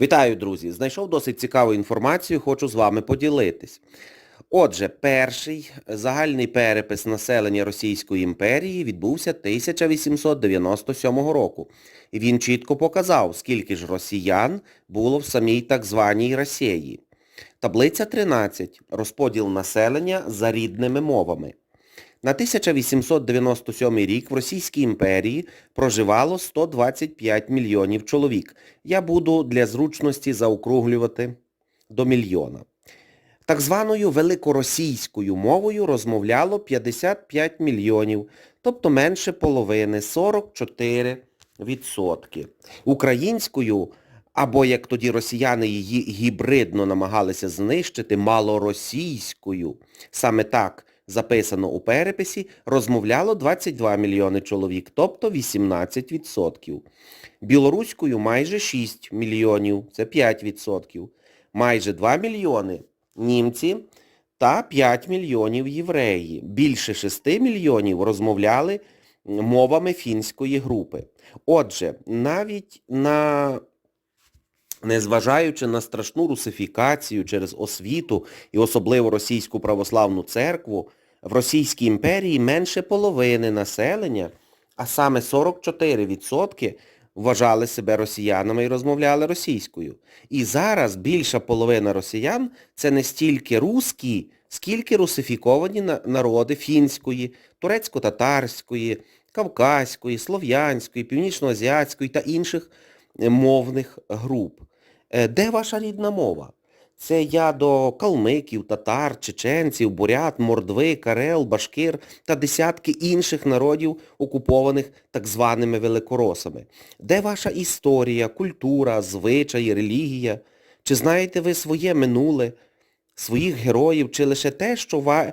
Вітаю, друзі! Знайшов досить цікаву інформацію, хочу з вами поділитись. Отже, перший загальний перепис населення Російської імперії відбувся 1897 року. Він чітко показав, скільки ж росіян було в самій так званій Росії. Таблиця 13. Розподіл населення за рідними мовами. На 1897 рік в Російській імперії проживало 125 мільйонів чоловік. Я буду для зручності заокруглювати до мільйона. Так званою великоросійською мовою розмовляло 55 мільйонів, тобто менше половини, 44%. Українською, або як тоді росіяни її гібридно намагалися знищити, малоросійською, саме так записано у переписі, розмовляло 22 мільйони чоловік, тобто 18%. Білоруською майже 6 мільйонів, це 5%. Майже 2 мільйони німці та 5 мільйонів євреї. Більше 6 мільйонів розмовляли мовами фінської групи. Отже, навіть на незважаючи на страшну русифікацію через освіту і особливо російську православну церкву, в Російській імперії менше половини населення, а саме 44% вважали себе росіянами і розмовляли російською. І зараз більша половина росіян це не стільки русські, скільки русифіковані народи фінської, турецько-татарської, кавказької, слов'янської, північноазіатської та інших мовних груп. Де ваша рідна мова? Це я до калмиків, татар, чеченців, бурят, мордви, карел, башкир та десятки інших народів, окупованих так званими великоросами. Де ваша історія, культура, звичаї, релігія? Чи знаєте ви своє минуле, своїх героїв, чи лише те, що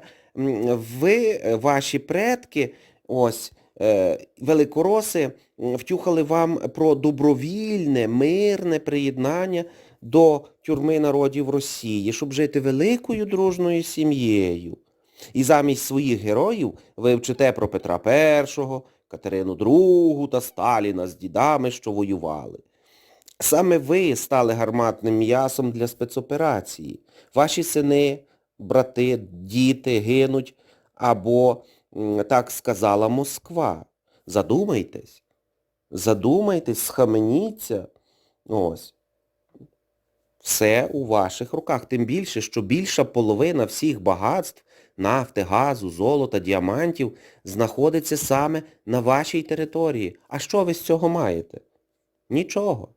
ви, ваші предки, ось, великороси, втюхали вам про добровільне, мирне приєднання до тюрми народів Росії, щоб жити великою дружною сім'єю. І замість своїх героїв ви вчите про Петра І, Катерину II та Сталіна з дідами, що воювали. Саме ви стали гарматним м'ясом для спецоперації. Ваші сини, брати, діти гинуть або, так сказала, Москва. Задумайтесь. Задумайтесь, схаменіться. Ось. Все у ваших руках. Тим більше, що більша половина всіх багатств, нафти, газу, золота, діамантів знаходиться саме на вашій території. А що ви з цього маєте? Нічого.